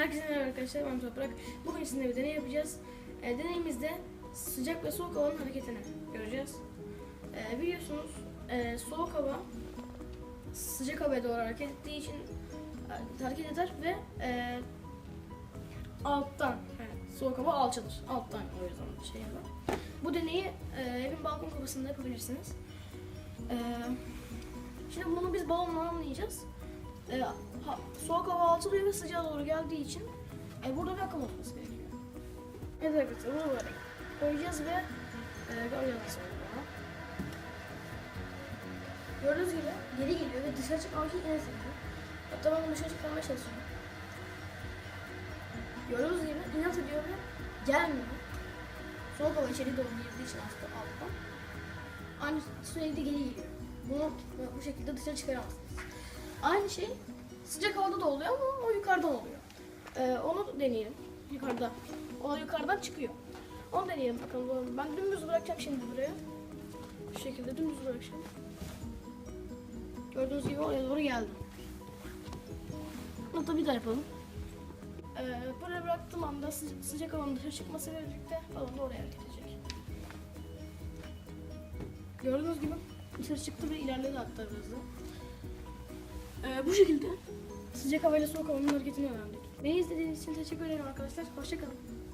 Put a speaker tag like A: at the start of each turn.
A: Herkese merhaba arkadaşlar ben Toprak. Bugün sizinle bir deney yapacağız. E, deneyimizde sıcak ve soğuk havanın hareketini göreceğiz. E, biliyorsunuz e, soğuk hava sıcak havaya doğru hareket ettiği için e, hareket eder ve e, alttan yani soğuk hava alçalır. Alttan o yüzden şey yapar. Bu deneyi e, evin balkon kapısında yapabilirsiniz. E, şimdi bunu biz balonla anlayacağız. E, ha- soğuk hava alçalıyor ve sıcağa doğru geldiği için e, burada bir olması gerekiyor. Evet arkadaşlar bunu böyle koyacağız ve e, göreceğiz nasıl. Gördüğünüz gibi geri geliyor ve dışarı çıkmak için yine sekiyor. Hatta ben dışarı çıkarmaya çalışıyorum. Gördüğünüz gibi inat ediyor ve gelmiyor. Soğuk hava içeri doğru girdiği için aslında alttan. Aynı sürekli geri geliyor. Bunu bu şekilde dışarı çıkaramazsınız. Aynı şey sıcak havada da oluyor ama o yukarıdan oluyor. Ee, onu deneyelim. Yukarıda. O yukarıdan çıkıyor. Onu deneyelim bakalım. Ben dümdüz bırakacağım şimdi buraya. Şu şekilde dümdüz bırakacağım. Gördüğünüz gibi oraya doğru geldim. Bunu da bir daha yapalım. Ee, buraya bıraktığım anda sıcak, sıcak havanın dışarı çıkmasıyla birlikte balon da oraya edecek. Gördüğünüz gibi dışarı çıktı ve ilerledi hatta biraz. Ee, bu şekilde sıcak havayla soğuk havanın hareketini öğrendik. Beni izlediğiniz için teşekkür ederim arkadaşlar. Hoşçakalın.